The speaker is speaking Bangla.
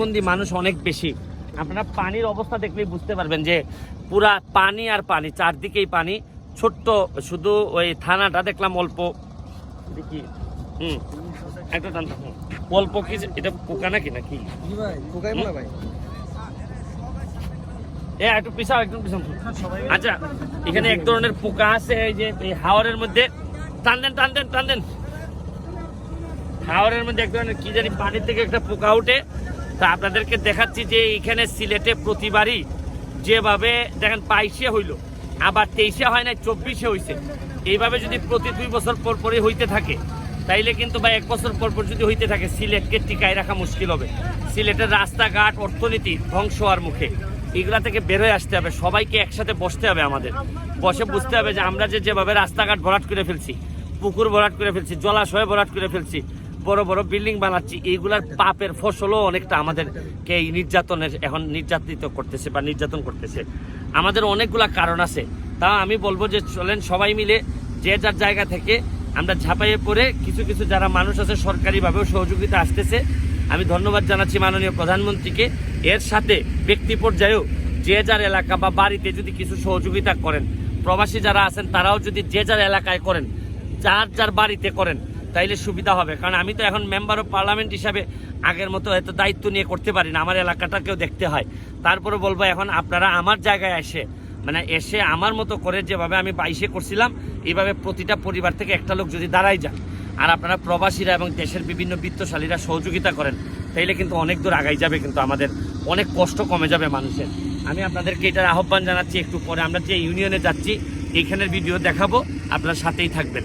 বন্দি মানুষ অনেক বেশি। আপনারা পানির অবস্থা দেখলেই বুঝতে পারবেন যে পুরা পানি আর পানি চারদিকেই পানি। ছোট্ট শুধু ওই থানাটা দেখলাম অল্প। দেখি। হুম। একটা টান অল্প কি এটা পোকা নাকি নাকি? এ একটু পিছাও একদম পিছাও। আচ্ছা এখানে এক ধরনের পোকা আছে এই যে এই হাওয়ারের মধ্যে। টান দেন টান দেন টান দেন। হাওয়ারের মধ্যে এক ধরনের কি জানি পানির থেকে একটা পোকা উঠে। তা আপনাদেরকে দেখাচ্ছি যে এখানে সিলেটে প্রতিবারই যেভাবে দেখেন বাইশে হইল, আবার তেইশে হয় না চব্বিশে হইছে। এইভাবে যদি প্রতি দুই বছর পর পরই হইতে থাকে, তাইলে কিন্তু বা এক বছর পর পর যদি হইতে থাকে, সিলেটকে টিকায় রাখা মুশকিল হবে। সিলেটের রাস্তাঘাট, অর্থনীতি ধ্বংস হওয়ার মুখে। এগুলা থেকে বের হয়ে আসতে হবে, সবাইকে একসাথে বসতে হবে আমাদের। বসে বুঝতে হবে যে আমরা যে যেভাবে রাস্তাঘাট ভরাট করে ফেলছি, পুকুর ভরাট করে ফেলছি, জলাশয় ভরাট করে ফেলছি বড় বড় বিল্ডিং বানাচ্ছি, এইগুলার পাপের ফসলও অনেকটা আমাদেরকে এই নির্যাতনের এখন নির্যাতিত করতেছে বা নির্যাতন করতেছে। আমাদের অনেকগুলা কারণ আছে। তা আমি বলব যে চলেন সবাই মিলে যে যার জায়গা থেকে আমরা ঝাঁপাইয়ে পড়ে কিছু কিছু যারা মানুষ আছে সরকারিভাবেও সহযোগিতা আসতেছে। আমি ধন্যবাদ জানাচ্ছি মাননীয় প্রধানমন্ত্রীকে। এর সাথে ব্যক্তি পর্যায়েও যে যার এলাকা বা বাড়িতে যদি কিছু সহযোগিতা করেন, প্রবাসী যারা আছেন তারাও যদি যে যার এলাকায় করেন, যার যার বাড়িতে করেন তাইলে সুবিধা হবে। কারণ আমি তো এখন মেম্বার অফ পার্লামেন্ট হিসাবে আগের মতো এত দায়িত্ব নিয়ে করতে পারি না। আমার এলাকাটাকেও দেখতে হয়। তারপরে বলব এখন আপনারা আমার জায়গায় এসে মানে এসে আমার মতো করে যেভাবে আমি বাইশে করছিলাম, এইভাবে প্রতিটা পরিবার থেকে একটা লোক যদি দাঁড়াই যান, আর আপনারা প্রবাসীরা এবং দেশের বিভিন্ন বিত্তশালীরা সহযোগিতা করেন, তাইলে কিন্তু অনেক দূর আগাই যাবে কিন্তু আমাদের, অনেক কষ্ট কমে যাবে মানুষের। আমি আপনাদেরকে এটার আহ্বান জানাচ্ছি, একটু পরে আমরা যে ইউনিয়নে যাচ্ছি এইখানের ভিডিও দেখাবো, আপনার সাথেই থাকবেন।